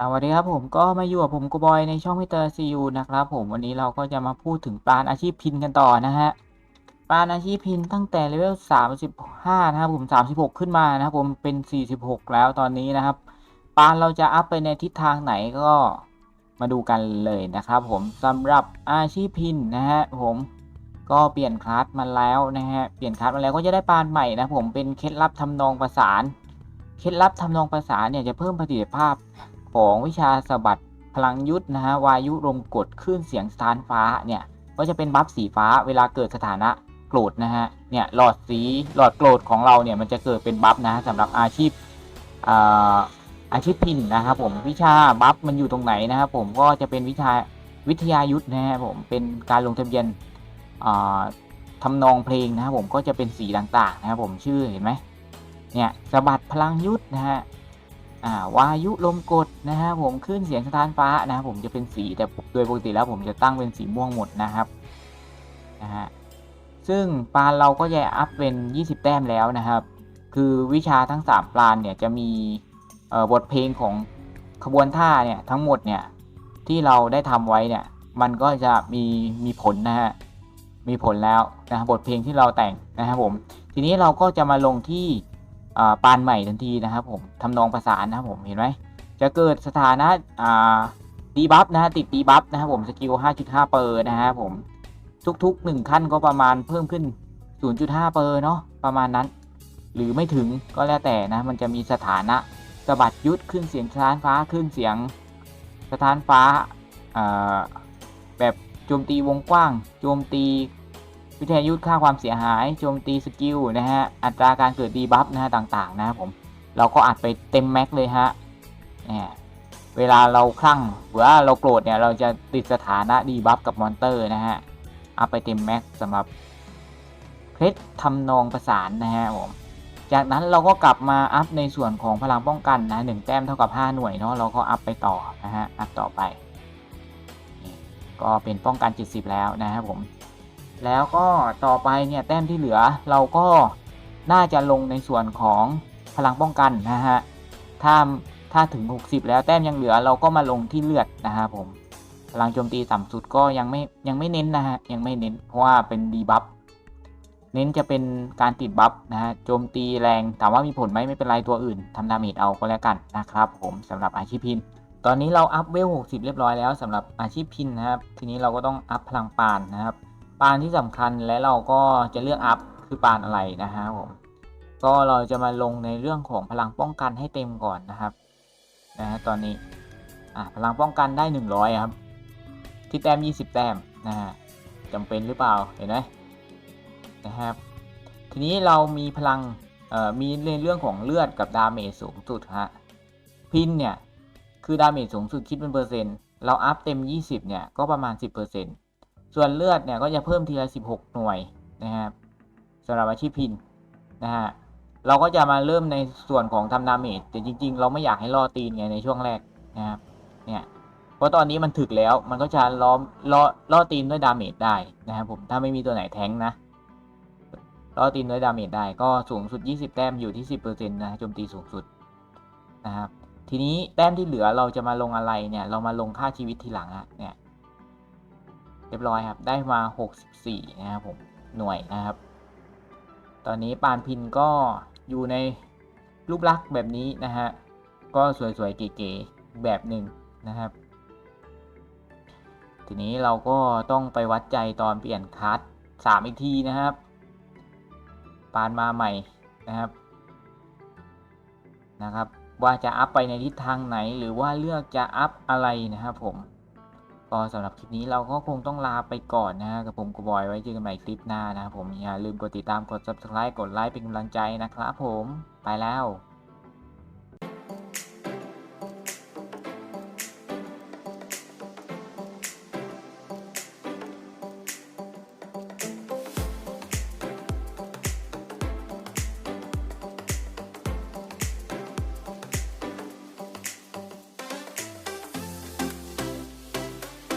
สวัสดีครับผมก็มาอยู่กับผมกูบอยในช่องมิเตอร์ซียูนะครับผมวันนี้เราก็จะมาพูดถึงปลานอาชีพพินกันต่อนะฮะปลานอาชีพพินตั้งแต่เลเวล35 นะครับผม 36 ขึ้นมานะครับผมเป็น 46 แล้วตอนนี้นะครับปลานเราจะอัพไปในทิศทางไหนก็มาดูกันเลยนะครับผมสำหรับอาชีพพินนะฮะผมก็เปลี่ยนคลาสมาแล้วนะฮะเปลี่ยนคลาสมาแล้วก็จะได้ปานใหม่นะผมเป็นเคล็ดลับทำนองประสาน เคล็ดลับทำนองประสานเนี่ยจะเพิ่มประสิทธิภาพ ของวิชาสะบัดพลังยุทธนะฮะวายุลมกดคลื่นเสียงสถานฟ้าเนี่ยก็จะเป็นบัฟสีฟ้าเวลาเกิดสถานะโกรธนะฮะเนี่ยหลอดสีหลอดโกรธของเราเนี่ยมันจะเกิดเป็นบัฟนะสำหรับอาชีพอาอาชีพพินนะครับผมวิชาบัฟมันอยู่ตรงไหนนะครับผมก็จะเป็นวิชาวิทยายุทธนะฮะผมเป็นการลงทะเบียนอ่าทำนองเพลงนะครับผมก็จะเป็นสีต่างๆนะครับผมชื่อเห็นไหมเนี่ยสะบัดพลังยุทธนะฮะ อ่าวายุลมกดนะฮะผมขึ้นเสียงสถานฟ้านะครับผมจะเป็นสีแต่โดยปกติแล้วผมจะตั้งเป็นสีม่วงหมดนะครับนะฮะซึ่งปานเราก็จะอัพเป็น 20 แต้มแล้วนะครับ คือวิชาทั้ง 3ปานเนี่ยจะมีบทเพลงของขบวนท่าเนี่ยทั้งหมดเนี่ยที่เราได้ทำไว้เนี่ยมันก็จะมีมีผลนะฮะมีผลแล้วนะบบทเพลงที่เราแต่งนะครับผม ทีนี้เราก็จะมาลงที่ ปานใหม่ทันทีนะครับผมทำนองประสานนะครับผมเห็นไหมจะเกิดสถานะดีบัฟนะฮะติดดีบัฟนะครับผมสกิล 5.5 เปอร์นะครับผมทุกๆ 1 ขั้นก็ประมาณเพิ่มขึ้น 0.5 เปอร์เนาะประมาณนั้น หรือไม่ถึงก็แล้วแต่นะ มันจะมีสถานะสะบัดยุดขึ้นเสียงสถานฟ้าขึ้นเสียงสถานฟ้าแบบโจมตีวงกว้าง โจมตี วิทยายุทธค่าความเสียหายโจมตีสกิลนะฮะอัตราการเกิดดีบัฟนะฮะต่างๆนะครับผมเราก็อัดไปเต็มแม็กเลยฮะเนี่ยเวลาเราคลั่งหรือว่าเราโกรธเนี่ยเราจะติดสถานะดีบัฟกับมอนเตอร์นะฮะอัพไปเต็มแม็กสำหรับเคล็ดทำนองประสานนะฮะผมจากนั้นเราก็กลับมาอัพในส่วนของพลังป้องกันนะหนึ่งแต้มเท่ากับ 5 หน่วยเนาะเราก็อัพไปต่อนะฮะอัพต่อไป ก็เป็นป้องกัน 70 แล้วนะครับผม แล้วก็ต่อไปเนี่ยแต้มที่เหลือเราก็น่าจะลงในส่วนของพลังป้องกันนะฮะ ถ้าถ้าถึง 60 แล้วแต้มยังเหลือเราก็มาลงที่เลือดนะฮะผม พลังโจมตีต่ำสุดก็ยังไม่ยังไม่เน้นนะฮะยังไม่เน้นเพราะว่าเป็นดีบัฟ เน้นจะเป็นการติดบัฟนะฮะโจมตีแรงถามว่ามีผลไหมไม่เป็นไรตัวอื่นทำดาเมจเอาก็แล้วกันนะครับผมสำหรับอาชีพพินตอนนี้เราอัพเวล 60 เรียบร้อยแล้วสำหรับอาชีพพินนะครับ ทีนี้เราก็ต้องอัพพลังปานนะครับ ปานที่สำคัญและเราก็จะเลือกอัพคือปานอะไรนะฮะผมก็เราจะมาลงในเรื่องของพลังป้องกันให้เต็มก่อนนะครับนะฮะตอนนี้อะพลังป้องกันได้ 100 ครับ ที่แต้ม 20 แต้มนะฮะจำเป็นหรือเปล่าเห็นไหมนะครับ ทีนี้เรามีพลังเอ่อมีในเรื่องของเลือดกับดาเมจสูงสุดฮะพินเนี่ยคือดาเมจสูงสุดคิดเป็นเปอร์เซ็นต์เราอัพเต็ม 20 เนี่ยก็ประมาณ 10% ส่วนเลือดเนี่ยก็จะเพิ่มทีละ16 หน่วยนะครับสำหรับอาชีพพินนะฮะเราก็จะมาเริ่มในส่วนของทำดาเมจแต่จริง ๆ เราไม่อยากให้ล่อตีนไงในช่วงแรกนะครับเนี่ยเพราะตอนนี้มันถึกแล้วมันก็จะล้อมล่อล่อตีนด้วยดาเมจได้นะครับผมถ้าไม่มีตัวไหนแทงนะล่อตีนด้วยดาเมจได้ก็สูงสุด 20 แต้มอยู่ที่ 10%นะโจมตีสูงสุดนะครับทีนี้แต้มที่เหลือเราจะมาลงอะไรเนี่ย เรามาลงค่าชีวิตทีหลังอะเนี่ย เรียบร้อยครับ ได้มา 64 นะครับผม หน่วยนะครับ ตอนนี้ปานพินก็อยู่ในรูปลักษณ์แบบนี้นะฮะ ก็สวยๆ เก๋ๆ แบบหนึ่งนะครับ ทีนี้เราก็ต้องไปวัดใจตอนเปลี่ยนคัสสามอีกทีนะครับ ปานมาใหม่นะครับ นะครับ ว่าจะอัพไปในทิศทางไหนหรือว่าเลือกจะอัพอะไรนะครับผม ก็สำหรับคลิปนี้เราก็คงต้องลาไปก่อนนะฮะกับผมกูบอยไว้เจอกันใหม่คลิปหน้านะครับผมอย่าลืมกดติดตามกด subscribe กดไลค์เป็นกำลังใจนะครับผมไปแล้ว